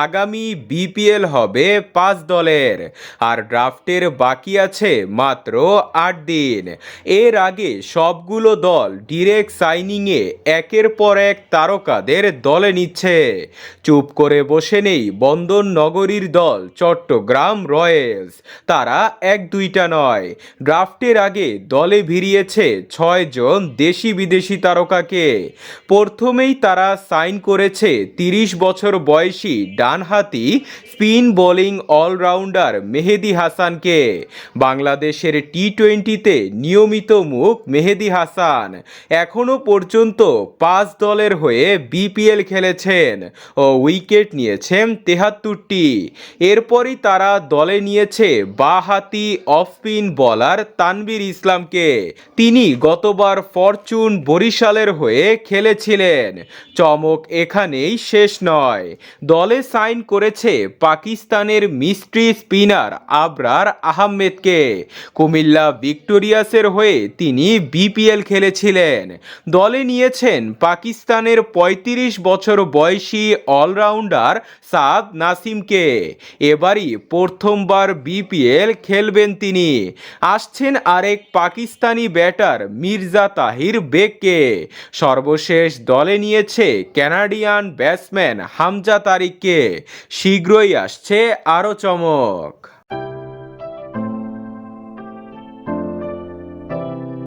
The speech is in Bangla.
আগামী বিপিএল হবে পাঁচ দলের। আর ড্রাফটের বাকি আছে মাত্র আট দিন। এর আগে সবগুলো দল ডিরেক্ট সাইনিংয়ে একের পর এক তারকাদের দলে নিচ্ছে। চুপ করে বসে নেই বন্দর নগরীর দল চট্টগ্রাম রয়্যালস। তারা এক দুইটা নয়। ড্রাফটের আগে দলে ভিড়িয়েছে ছয় জন দেশি বিদেশি তারকাকে। প্রথমেই তারা সাইন করেছে তিরিশ বছর বয়সী ডানহাতি স্পিন বোলিং অলরাউন্ডার মেহেদি হাসানকে। বাংলাদেশের টি টোয়েন্টিতে নিয়মিত মুখ মেহেদি হাসান। এখনও পর্যন্ত পাঁচ দলের হয়ে বিপিএল খেলেছেন ও উইকেট নিয়েছেন তেহাত্তরটি। এরপরই তারা দলে নিয়েছে বাহাতি অফ স্পিন বলার তানবীর ইসলামকে। তিনি গতবার ফরচুন বরিশালের হয়ে খেলেছিলেন। চমক এখানেই শেষ নয়। দলে সাইন করেছে পাকিস্তানের মিস্ট্রি স্পিনার আবরার আহমেদকে। কুমিল্লা ভিক্টোরিয়াসের হয়ে তিনি বিপিএল খেলেছিলেন। দলে নিয়েছেন পাকিস্তানের ৩৫ বছর বয়সী অলরাউন্ডার সাদ নাসিমকে। এবারই প্রথমবার বিপিএল খেলবেন তিনি। আসছেন আরেক পাকিস্তানি ব্যাটার মির্জা তাহির বেগকে। সর্বশেষ দলে নিয়েছে ক্যানাডিয়ান ব্যাটসম্যান হামজা তারিককে। শীঘ্রই আসছে আরও চমক।